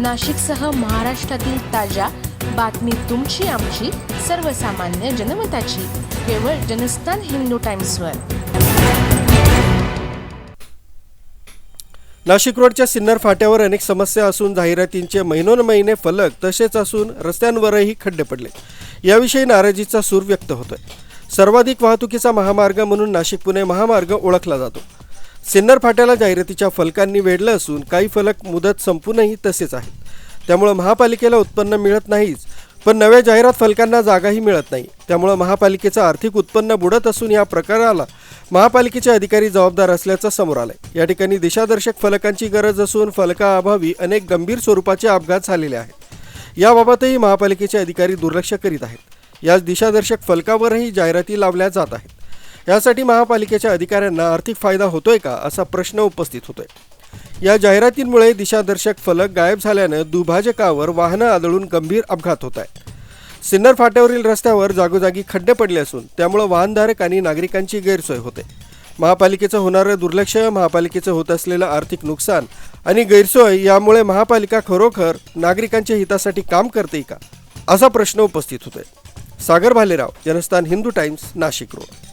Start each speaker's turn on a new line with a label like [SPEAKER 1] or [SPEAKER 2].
[SPEAKER 1] नाशिकसह महाराष्ट्रातील ताज्या बातमी तुमची आमची सर्वसामान्य जनमताची. केवळ जनस्थान हिंदू टाइम्सवर.
[SPEAKER 2] नाशिक रोडच्या सिन्नर फाट्यावर अनेक समस्या असून जाहिरातींचे महिनोन महिने फलक तसेच असून रस्त्यांवरही खड्डे पडले. याविषयी नाराजीचा सूर व्यक्त होतोय. सर्वाधिक वाहतुकीचा महामार्ग म्हणून नाशिक पुणे महामार्ग ओळखला जातो. सिन्नर फाट्याला जाहिरातीच्या फलकांनी वेढलं असून काही फलक मुदत संपूनही तसेच आहेत. त्यामुळं महापालिकेला उत्पन्न मिळत नाहीच पण नव्या जाहिरात फलकांना जागाही मिळत नाही. त्यामुळं महापालिकेचं आर्थिक उत्पन्न बुडत असून या प्रकाराला महापालिकेचे अधिकारी जबाबदार असल्याचं समोर आलंय. या ठिकाणी दिशादर्शक फलकांची गरज असून फलकाअभावी अनेक गंभीर स्वरूपाचे अपघात झालेले आहेत. याबाबतही महापालिकेचे अधिकारी दुर्लक्ष करीत आहेत. या दिशादर्शक फलकावरही जाहिराती लावल्या जात आहेत. यासाठी महापालिकेच्या अधिकाऱ्यांना आर्थिक फायदा होतोय का असा प्रश्न उपस्थित होतोय. या जाहिरातींमुळे दिशादर्शक फलक गायब झाल्यानं दुभाजकावर वाहनं आदळून गंभीर अपघात होत आहेत. सिन्नर फाट्यावरील रस्त्यावर जागोजागी खड्डे पडले असून त्यामुळं वाहनधारक आणि नागरिकांची गैरसोय होते. महापालिकेचं होणारं दुर्लक्ष महापालिकेचं होत असलेलं आर्थिक नुकसान आणि गैरसोय यामुळे महापालिका खरोखर नागरिकांच्या हितासाठी काम करते का? असा प्रश्न उपस्थित होतोय. Sagar Bhalerao Janasthan Hindu Times Nashik Road.